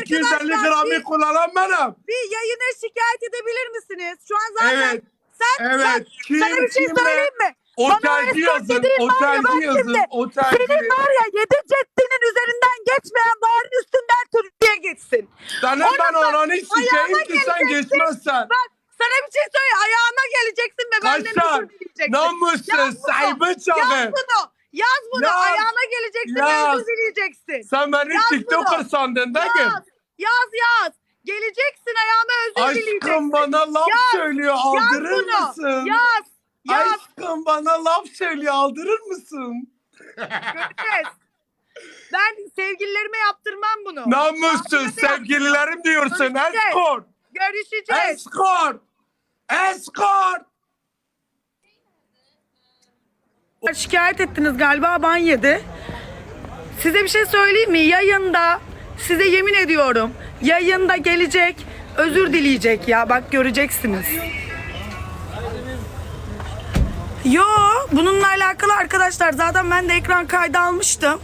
250 Arkadaşlar, gramı bir- kullanan benim. Bir yayına şikayet edebilir misiniz? Şu an zaten Evet. sen, Evet. sen Kim sana bir şey kimle? söyleyeyim mi? Bana Otelci escort yazın. dediğin var ya, Otelci yazın. Otelci. Senin var ya yedi ceddinin üzerinden geçmeyen baharın üstünden Türkiye geçsin. Onun ben da ananı sikeyim ayağına ki sen geleceksin. geçmezsen. Bak sana bir şey söyle ayağına geleceksin ve benden Kaçar. özür dileyeceksin. Namussuz. Yaz bunu. Sahibi Yaz çağı. bunu. Yaz bunu. Yaz. Ayağına geleceksin ve Yaz. özür dileyeceksin. Sen beni Yaz TikToker bunu. sandın değil mi? Yaz. Yaz yaz. Geleceksin ayağıma özür dileyeceksin. Aşkım bana laf Yaz. söylüyor Yaz aldırır bunu. mısın? Yaz. Yaz. Aşkım bana laf söylüyor aldırır mısın? Göreceğiz. Ben sevgililerime yaptırmam bunu. Namussuz sevgililerim diyorsun. Göreceğiz. Escort. Görüşeceğiz. Escort. Escort. Şikayet ettiniz galiba ban yedi. Size bir şey söyleyeyim mi? Yayında size yemin ediyorum yayında gelecek özür dileyecek ya bak göreceksiniz. Yo bununla alakalı arkadaşlar zaten ben de ekran kaydı almıştım.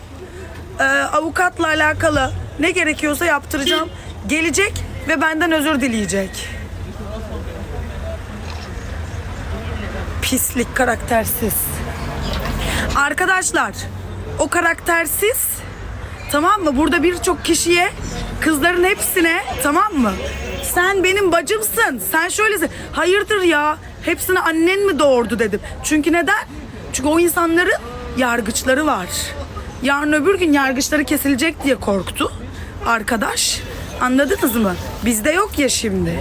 Ee, avukatla alakalı ne gerekiyorsa yaptıracağım. Gelecek ve benden özür dileyecek. Pislik karaktersiz. Arkadaşlar o karaktersiz tamam mı? Burada birçok kişiye kızların hepsine tamam mı? Sen benim bacımsın. Sen şöylesin. Hayırdır ya? Hepsini annen mi doğurdu dedim. Çünkü neden? Çünkü o insanların yargıçları var. Yarın öbür gün yargıçları kesilecek diye korktu arkadaş. Anladınız mı? Bizde yok ya şimdi.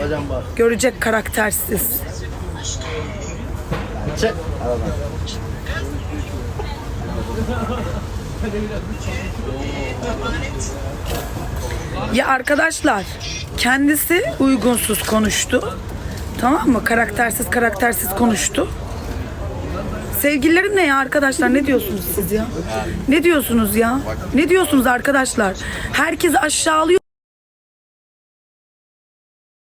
Görecek karaktersiz. Çek. Ya arkadaşlar kendisi uygunsuz konuştu. Tamam mı? Karaktersiz karaktersiz konuştu. Sevgililerim ne ya arkadaşlar? Ne diyorsunuz siz ya? Ne diyorsunuz ya? Ne diyorsunuz arkadaşlar? Herkes aşağılıyor.